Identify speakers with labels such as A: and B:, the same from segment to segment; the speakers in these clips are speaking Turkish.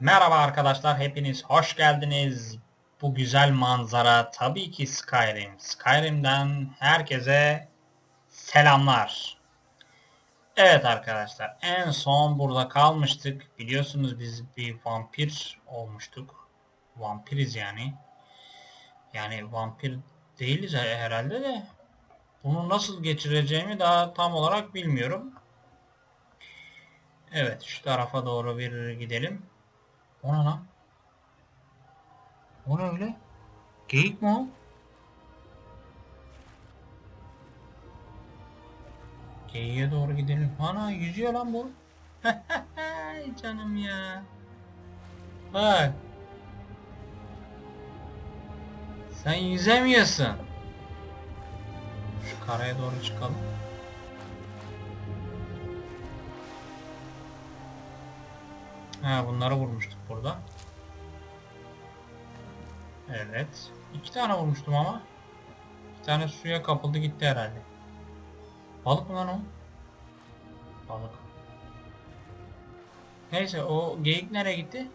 A: Merhaba arkadaşlar, hepiniz hoş geldiniz. Bu güzel manzara tabii ki Skyrim. Skyrim'den herkese selamlar. Evet arkadaşlar, en son burada kalmıştık. Biliyorsunuz biz bir vampir olmuştuk. Vampiriz yani. Yani vampir değiliz herhalde de. Bunu nasıl geçireceğimi daha tam olarak bilmiyorum. Evet, şu tarafa doğru bir gidelim. O ne lan? O ne öyle? Geyik mi o? Geyiğe doğru gidelim. Ana yüzüyor lan bu. Canım ya. Bak. Sen yüzemiyorsun. Şu karaya doğru çıkalım. Ha bunları vurmuştuk burada. Evet. İki tane vurmuştum ama. Bir tane suya kapıldı gitti herhalde. Balık mı lan o? Balık. Neyse o geyik nereye gitti?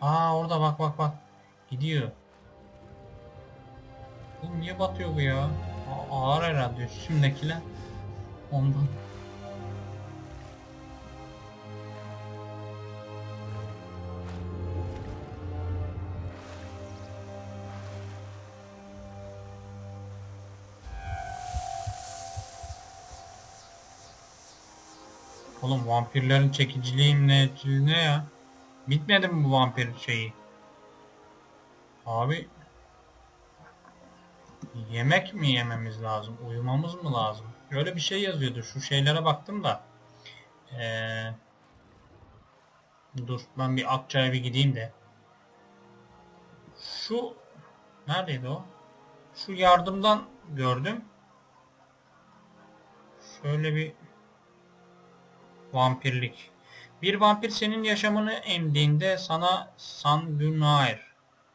A: Aa orada bak bak bak. Gidiyor. Oğlum niye batıyor bu ya? A- ağır herhalde üstümdekiler. Ondan. Oğlum vampirlerin çekiciliği ne, ne ya? Bitmedi mi bu vampir şeyi? Abi yemek mi yememiz lazım? Uyumamız mı lazım? Öyle bir şey yazıyordu. Şu şeylere baktım da. Ee, dur ben bir Akçay'a bir gideyim de. Şu neredeydi o? Şu yardımdan gördüm. Şöyle bir Vampirlik. Bir vampir senin yaşamını emdiğinde sana sanguinaire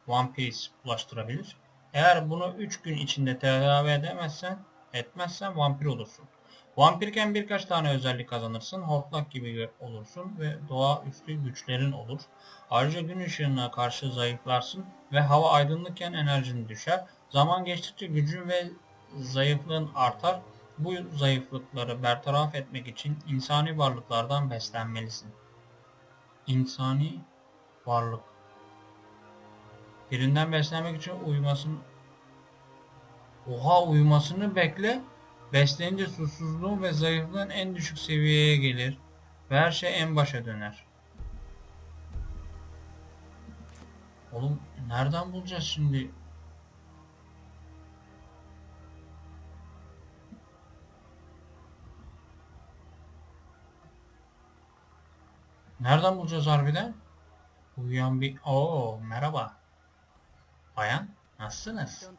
A: vampiris bulaştırabilir. Eğer bunu 3 gün içinde tedavi edemezsen, etmezsen vampir olursun. Vampirken birkaç tane özellik kazanırsın. Hortlak gibi olursun ve doğaüstü güçlerin olur. Ayrıca gün ışığına karşı zayıflarsın ve hava aydınlıkken enerjin düşer. Zaman geçtikçe gücün ve zayıflığın artar. Bu zayıflıkları bertaraf etmek için insani varlıklardan beslenmelisin. İnsani varlık. Birinden beslenmek için uyumasını Oha uyumasını bekle. Beslenince susuzluğun ve zayıflığın en düşük seviyeye gelir ve her şey en başa döner. Oğlum nereden bulacağız şimdi Nereden bulacağız harbiden? Uyuyan bir... Oo merhaba. Bayan nasılsınız?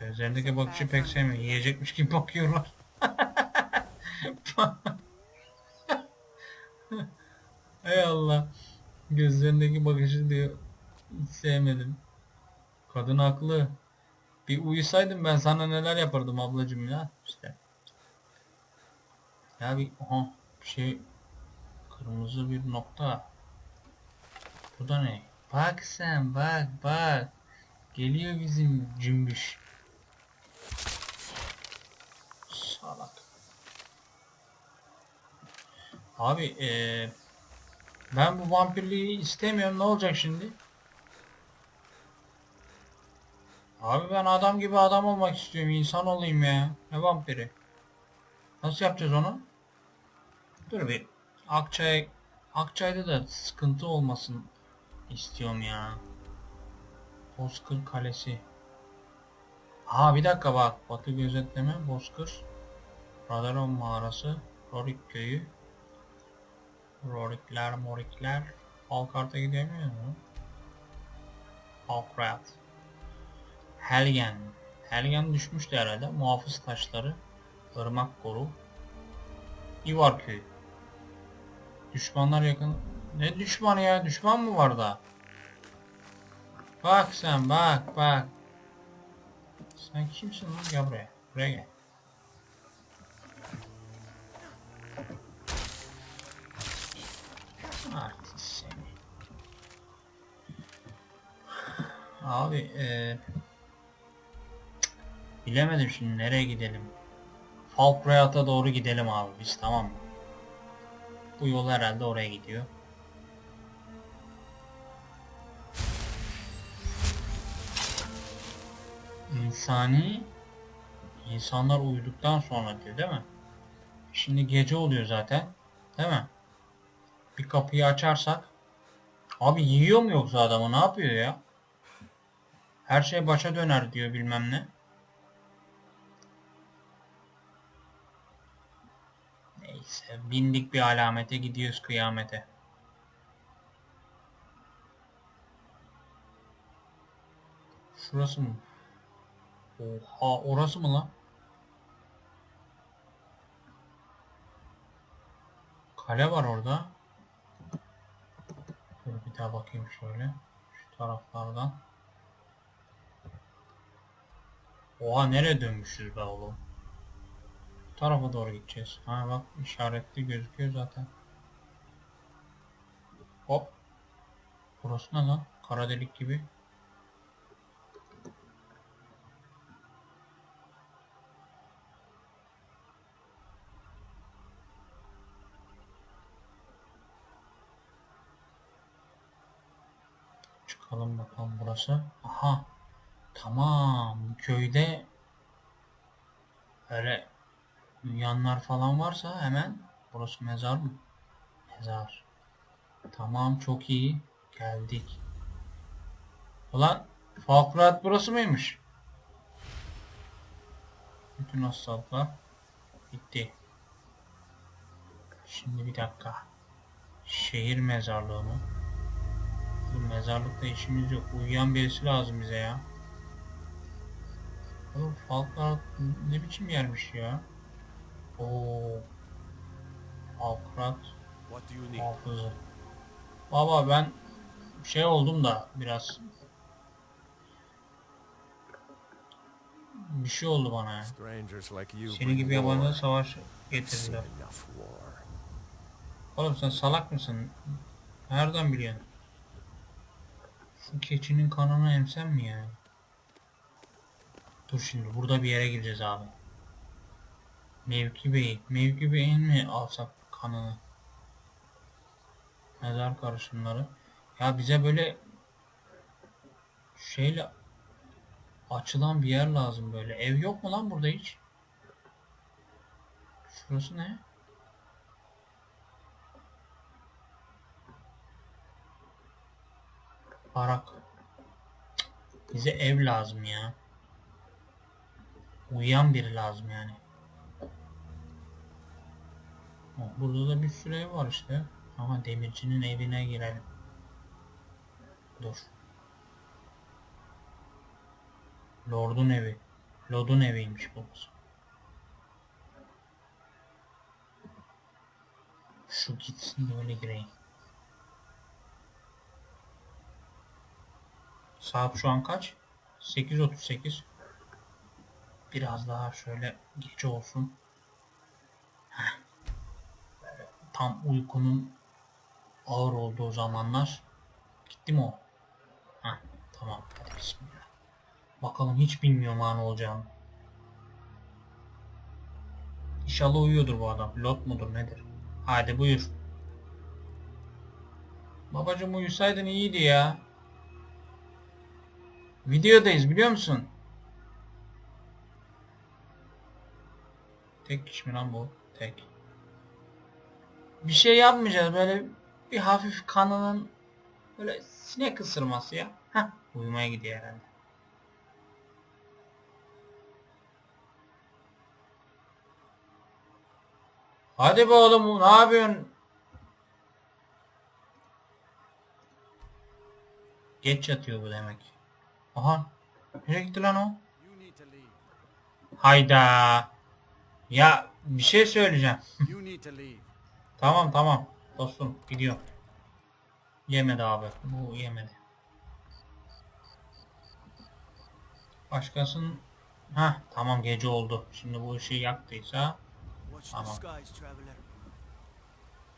A: Gözlerindeki bakışı pek sevmiyor. Yiyecekmiş gibi bakıyorlar. Ey Allah. Gözlerindeki bakışı diyor. Hiç sevmedim. Kadın haklı. Bir uyusaydım ben sana neler yapardım ablacım ya. işte. Ya bir, aha, bir şey Kırmızı bir nokta. Bu da ne? Bak sen bak bak. Geliyor bizim cümbüş. Salak. Abi ee, ben bu vampirliği istemiyorum. Ne olacak şimdi? Abi ben adam gibi adam olmak istiyorum. insan olayım ya. Ne vampiri? Nasıl yapacağız onu? Dur bir Akçay Akçay'da da sıkıntı olmasın istiyorum ya. Bozkır Kalesi. Ha bir dakika bak. Batı gözetleme Bozkır. Radaron mağarası. Rorik köyü. Rorikler morikler. Falkart'a gidemiyor mu? Falkrat. Helgen. Helgen düşmüştü herhalde. Muhafız taşları. Irmak koru. İvar köyü. Düşmanlar yakın. Ne düşmanı ya? Düşman mı var da? Bak sen bak bak. Sen kimsin lan? Gel buraya. Buraya gel. Seni. Abi eee bilemedim şimdi nereye gidelim. Falkrayat'a doğru gidelim abi biz tamam mı? Bu yol herhalde oraya gidiyor. İnsani insanlar uyuduktan sonra diyor değil mi? Şimdi gece oluyor zaten. Değil mi? Bir kapıyı açarsak Abi yiyor mu yoksa adamı ne yapıyor ya? Her şey başa döner diyor bilmem ne. Bindik bir alamete gidiyoruz kıyamete. Şurası mı? Oha orası mı lan? Kale var orada. Dur bir daha bakayım şöyle. Şu taraflardan. Oha nereye dönmüşüz be oğlum? Tarafa doğru gideceğiz. Ha bak işaretli gözüküyor zaten. Hop. Burası ne lan? Kara delik gibi. Çıkalım bakalım burası. Aha. Tamam. Köyde öyle yanlar falan varsa hemen burası mezar mı? Mezar. Tamam çok iyi. Geldik. Ulan Falkrat burası mıymış? Bütün hastalıklar bitti. Şimdi bir dakika. Şehir mezarlığı mı? Bu mezarlıkta işimiz yok. Uyuyan birisi lazım bize ya. Oğlum Falkrat ne biçim yermiş ya? Oo. Falkrat
B: What do you need?
A: hafızı. Baba ben şey oldum da biraz bir şey oldu bana ya. Senin gibi yabancı savaş getirdiler. Oğlum sen salak mısın? Nereden biliyorsun? Şu keçinin kanını emsem mi yani? Dur şimdi burada bir yere gireceğiz abi. Mevki Bey. Mevki Bey'in mi alsak kanını? Mezar karışımları. Ya bize böyle şeyle açılan bir yer lazım böyle. Ev yok mu lan burada hiç? Şurası ne? Barak. Bize ev lazım ya. Uyuyan biri lazım yani. Burada da bir sürü ev var işte. Ama demircinin evine girelim. Dur. Lord'un evi. Lord'un eviymiş burası. Şu gitsin de öyle gireyim. Saat şu an kaç? 8.38. Biraz daha şöyle gece olsun. Heh. Böyle tam uykunun ağır olduğu zamanlar. Gitti mi o? Heh, tamam bismillah. Bakalım hiç bilmiyorum ha ne olacağını. İnşallah uyuyordur bu adam. Lot mudur nedir? Hadi buyur. Babacım uyusaydın iyiydi ya. Videodayız biliyor musun? Tek kişi mi lan bu? Tek. Bir şey yapmayacağız böyle bir hafif kanının böyle sinek ısırması ya. Heh uyumaya gidiyor herhalde. Hadi be oğlum ne yapıyorsun? Geç yatıyor bu demek. Aha. Nereye gitti lan o? Hayda. Ya bir şey söyleyeceğim. Tamam tamam. Dostum gidiyor. Yemedi abi. Bu yemedi. Başkasının... Ha tamam gece oldu. Şimdi bu ışığı yaktıysa Tamam.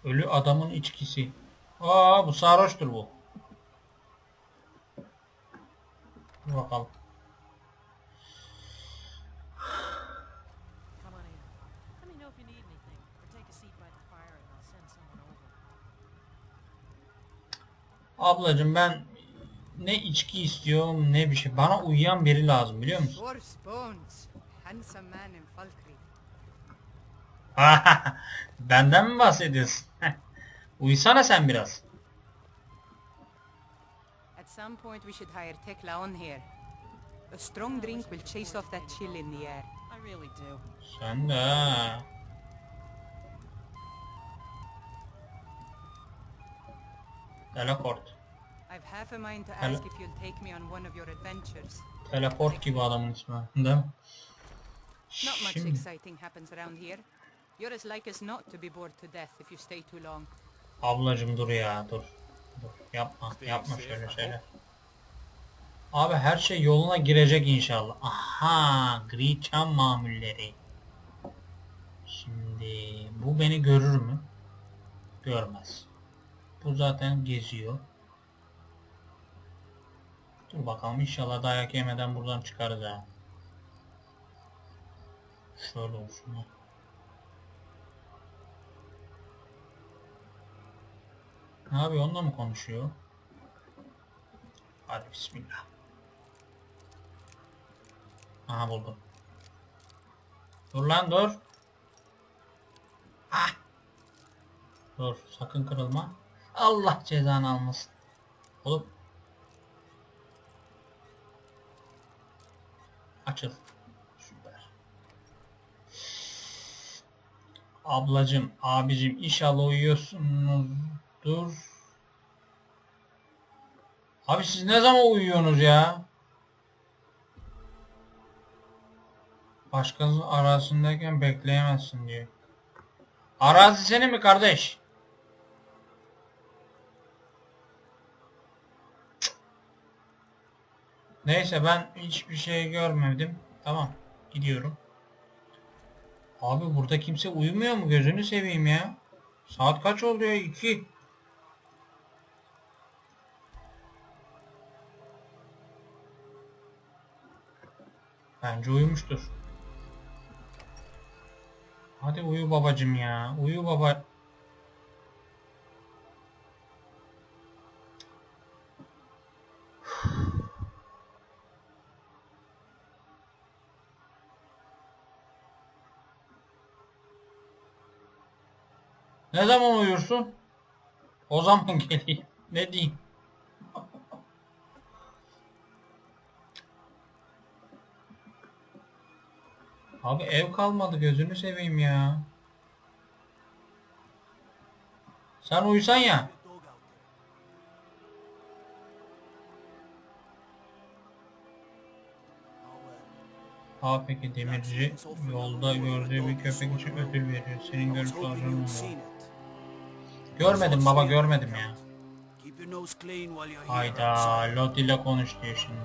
A: ölü adamın içkisi. Aa bu sarhoştur bu. Dur bakalım. Ablacım ben ne içki istiyorum ne bir şey. Bana uyuyan biri lazım biliyor musun? Benden mi bahsediyorsun? Uysana sen biraz.
C: At some point we should hire Tekla on here. A strong drink will chase off that chill in the air.
D: I really do.
A: Sen de Teleport.
C: I've half a mind to ask if you'll take me on one of your adventures.
A: Teleport gibi adamın ismi. Değil mi?
C: Not much
A: Şimdi
C: exciting happens around here. You're as like as not to be bored to death if you stay too long.
A: ablacım dur ya dur. Dur yapma yapma şöyle şeyler. Abi her şey yoluna girecek inşallah. Aha gri çam mamulleri. Şimdi bu beni görür mü? Görmez. Bu zaten geziyor. Dur bakalım inşallah dayak yemeden buradan çıkarız ha. Şöyle olsun. Ne yapıyor onunla mı konuşuyor? Hadi bismillah. Aha buldum. Dur lan dur. Ah. Dur sakın kırılma. Allah cezanı almasın. Oğlum. Açıl. Süper. Ablacım, abicim inşallah uyuyorsunuzdur. Abi siz ne zaman uyuyorsunuz ya? Başkası arasındayken bekleyemezsin diyor. Arazi senin mi kardeş? Neyse ben hiçbir şey görmedim. Tamam gidiyorum. Abi burada kimse uyumuyor mu? Gözünü seveyim ya. Saat kaç oldu ya? 2. Bence uyumuştur. Hadi uyu babacım ya. Uyu baba. Ne zaman uyursun? O zaman geleyim. Ne diyeyim? Abi ev kalmadı gözünü seveyim ya. Sen uyusan ya. Ha peki demirci yolda gördüğü bir köpek için ödül veriyor. Senin görüp soracağın mu? Görmedim baba görmedim ya. Hayda Lot ile konuş diyor şimdi.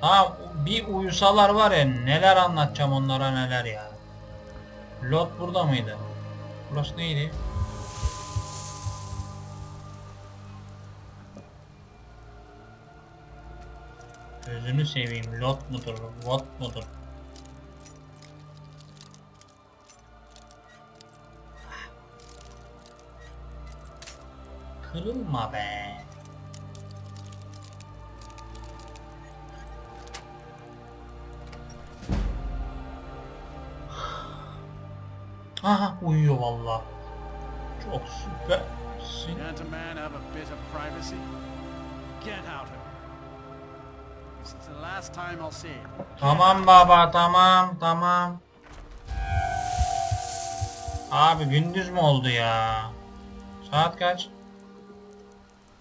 A: Ha bir uyusalar var ya neler anlatacağım onlara neler ya. Lot burada mıydı? Burası neydi? Gözünü seveyim. Lot mudur? What mudur? Kırılma be. Aha uyuyor valla. Çok süpersin.
B: Man have a bit of privacy? Get out of
A: Tamam baba tamam tamam. Abi gündüz mü oldu ya? Saat kaç?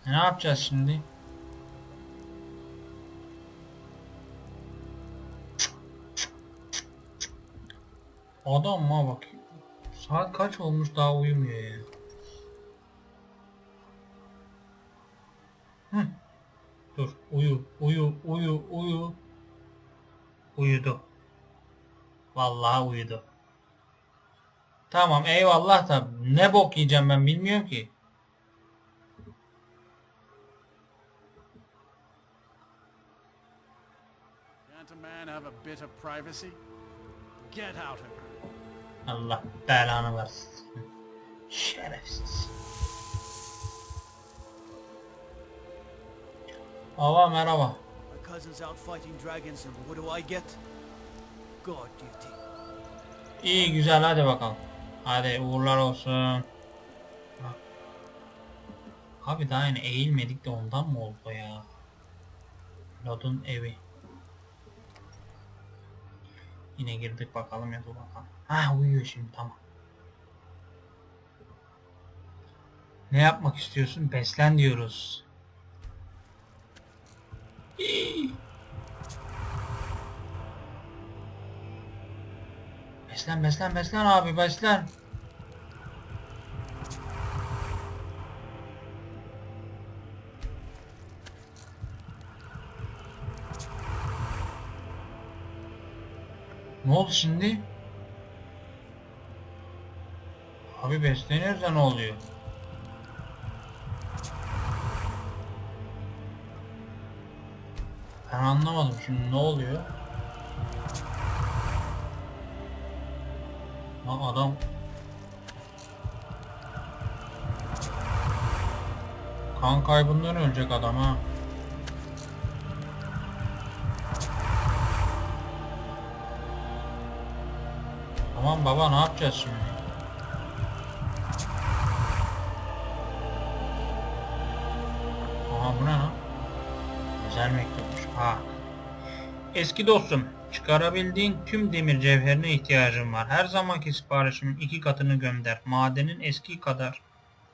A: E, ne yapacağız şimdi? Adamma bak. Saat kaç olmuş daha uyumuyor ya. Uyu, uyu, uyu, uyu. Uyudu. Vallahi uyudu. Tamam eyvallah da ne bok yiyeceğim ben bilmiyorum ki. Allah belanı versin. Şerefsiz. Baba merhaba.
E: My cousin's out fighting dragons and what do I get? God duty.
A: İyi güzel hadi bakalım. Hadi uğurlar olsun. Abi daha yine eğilmedik de ondan mı oldu ya? Lod'un evi. Yine girdik bakalım ya dur bakalım. Ha uyuyor şimdi tamam. Ne yapmak istiyorsun? Beslen diyoruz. Beslen beslen beslen abi beslen. Ne oldu şimdi? Abi besleniyoruz da ne oluyor? Anlamadım şimdi ne oluyor? Lan adam Kan kaybından ölecek adam ha. Tamam baba ne yapacağız şimdi? Aha bu ne lan? Özel mektupmuş. Eski dostum, çıkarabildiğin tüm demir cevherine ihtiyacım var. Her zamanki siparişimin iki katını gönder. Madenin eski kadar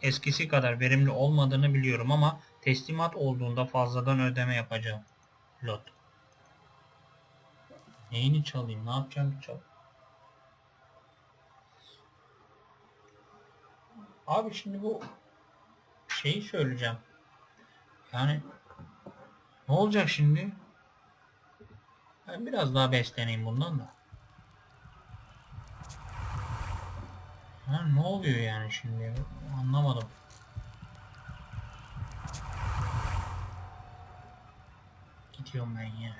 A: eskisi kadar verimli olmadığını biliyorum ama teslimat olduğunda fazladan ödeme yapacağım. Lot. Neyini çalayım? Ne yapacağım çal? Abi şimdi bu şeyi söyleyeceğim. Yani ne olacak şimdi? Ben biraz daha besleneyim bundan da. Ha, ne oluyor yani şimdi? Anlamadım. Gidiyorum ben ya.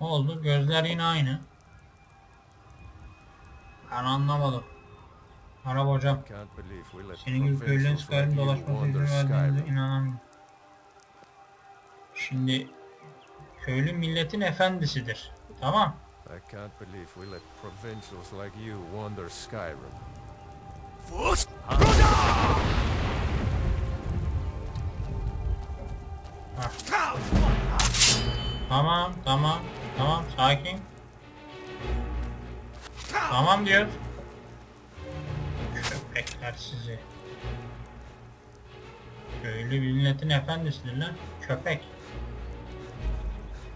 A: Oldu? Gözler yine aynı. Ben anlamadım. Merhaba hocam. Senin gibi köylülerin
F: provincials like
A: Skyrim
F: you
A: dolaşması
F: wander
A: izin verdiğinize inanamıyorum. Şimdi köylü milletin efendisidir. Tamam.
F: I can't believe we let provincials like you wander Skyrim.
E: Fus!
A: Tamam, tamam, tamam, sakin. Tamam diyor. Köpekler sizi. Köylü milletin efendisidir lan. Köpek.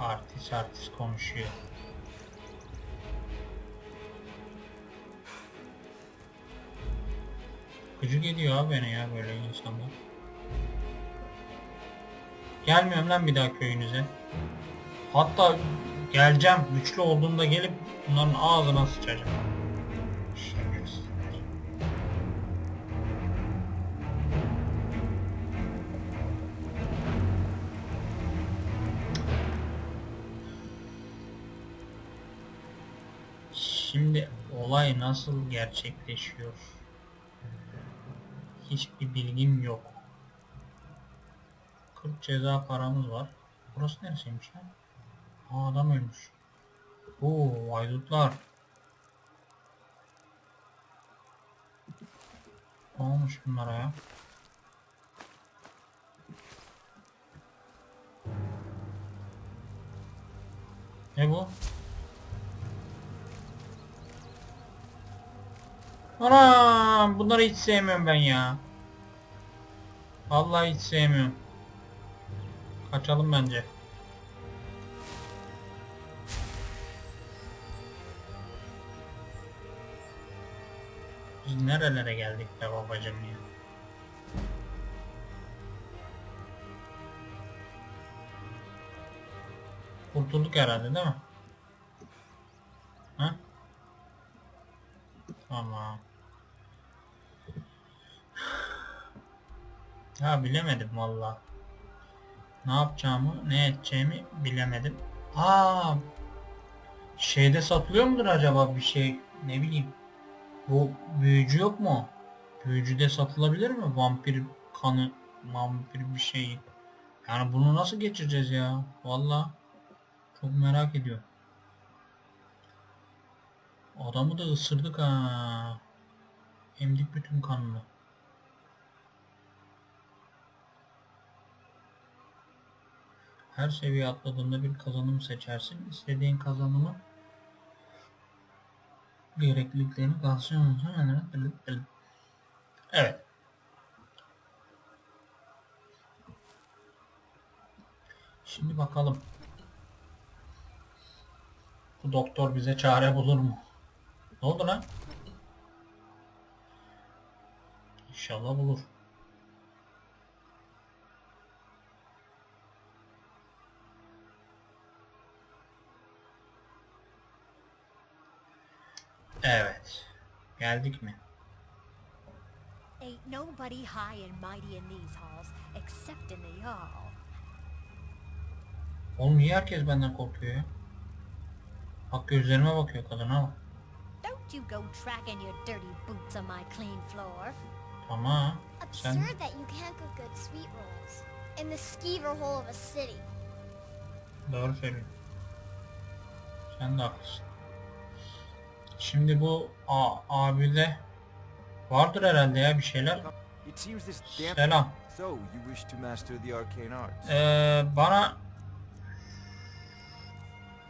A: Artist artist konuşuyor. Gıcık ediyor abi beni ya böyle insanlar. Gelmiyorum lan bir daha köyünüze. Hatta geleceğim güçlü olduğumda gelip bunların ağzına sıçacağım. Şimdi olay nasıl gerçekleşiyor? Hiçbir bilgim yok. 40 ceza paramız var. Burası neresiymiş lan? Aa adam ölmüş. Oo haydutlar. Ne olmuş bunlara ya? Ne bu? Anam bunları hiç sevmiyorum ben ya. Vallahi hiç sevmiyorum. Kaçalım bence. Biz nerelere geldik be babacım ya. Kurtulduk herhalde değil mi? Ha? Tamam. Ya bilemedim valla. Ne yapacağımı, ne edeceğimi bilemedim. Aa, şeyde satılıyor mudur acaba bir şey? Ne bileyim. Bu büyücü yok mu? Büyücüde satılabilir mi? Vampir kanı, vampir bir şey. Yani bunu nasıl geçireceğiz ya? Valla çok merak ediyorum. Adamı da ısırdık ha. Emdik bütün kanını. Her seviye atladığında bir kazanım seçersin. İstediğin kazanımı gerekliliklerini karşılıyor. Evet. Şimdi bakalım. Bu doktor bize çare bulur mu? Ne oldu lan? İnşallah bulur. Evet. Geldik mi?
G: Ain't nobody high and mighty in these halls except in the Jarl.
A: Oğlum niye herkes benden korkuyor ya? Bak gözlerime bakıyor kadına bak.
G: Don't you go tracking your dirty boots on my clean floor.
A: Tamam. Sen
H: Absurd that you can't cook good sweet rolls in the skeever hole of a city.
A: doğru söylüyorsun. Sen de haklısın. Şimdi bu A abide vardır herhalde ya bir şeyler. Selam. Ee, bana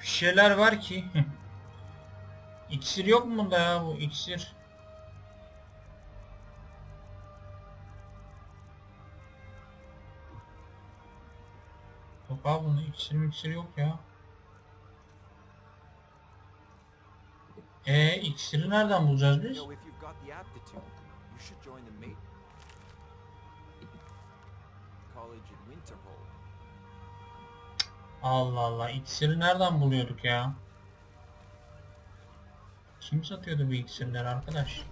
A: bir şeyler var ki iksir yok mu bunda ya bu iksir? Yok abi bunda iksir miksir yok ya. E iksiri nereden bulacağız biz? Allah Allah iksiri nereden buluyorduk ya? Kim satıyordu bu iksirleri arkadaş?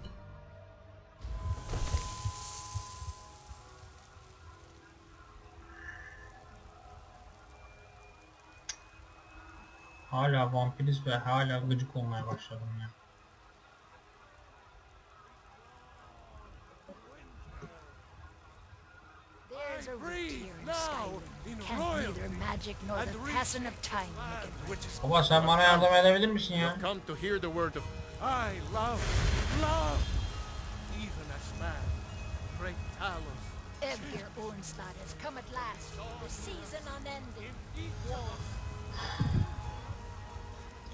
A: Hala vampiriz ve hala gıcık olmaya başladım ya.
G: There's a root
B: breathe
G: here in
B: now
G: Skyrim.
B: in
G: Can't
B: royalty
G: neither magic nor
B: and
G: the
B: reach
G: passing of time
B: land
G: make it
B: which is
A: Baba sen bana yardım edebilir misin ya?
F: Come to hear the word of
B: I love, love, even as man, great Talos.
G: Evgir Onslaught has come at last. The season unending.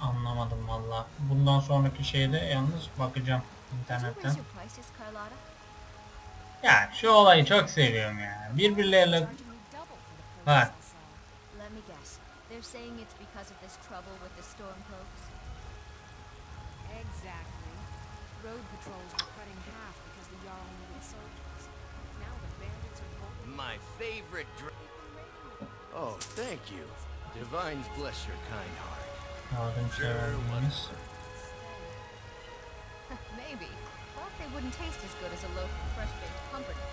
A: Anlamadım valla. Bundan sonraki şeyde yalnız bakacağım internetten. Ya şu olayı çok seviyorum ya. Birbirleriyle
G: Charging me double for the
A: Ha.
G: purpose Let me guess. They're saying it's because of this trouble with the Stormcloaks?
D: Exactly. Road patrols were cut in half because the Jarl needed soldiers. Now the bandits are holding
I: My favorite dr- Oh, thank you. Divines bless your kind heart.
A: Yardımseverliğiniz.
G: Maybe. Thought they wouldn't taste as good as a loaf of fresh-baked pumpernickel.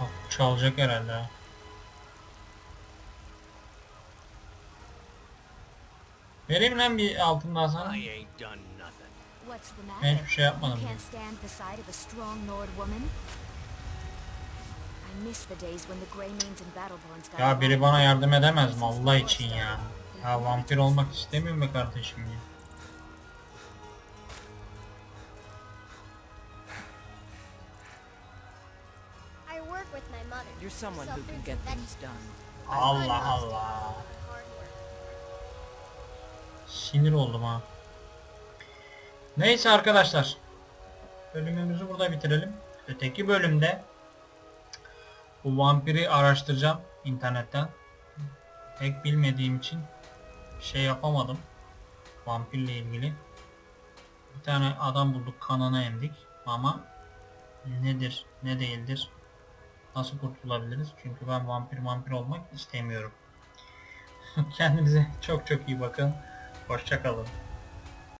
A: Bak çalacak herhalde. ha. Vereyim lan bir altından sana.
I: I ain't done nothing.
G: What's the
A: Ben
G: matter?
A: hiçbir şey yapmadım.
G: You can't stand the sight of a strong Nord woman?
A: Ya biri bana yardım edemez mi Allah için ya. Ya vampir olmak istemiyorum be kardeşim ya.
H: I work with my mother.
C: You're someone
H: sell
C: who can
H: fruits
C: get
H: and
C: things done.
H: My son
A: Allah Allah. Sinir oldum ha. Neyse arkadaşlar. Bölümümüzü burada bitirelim. Öteki bölümde bu vampiri araştıracağım internetten. Pek bilmediğim için şey yapamadım. Vampirle ilgili. Bir tane adam bulduk kanını emdik. Ama nedir ne değildir nasıl kurtulabiliriz? Çünkü ben vampir vampir olmak istemiyorum. Kendinize çok çok iyi bakın. Hoşçakalın.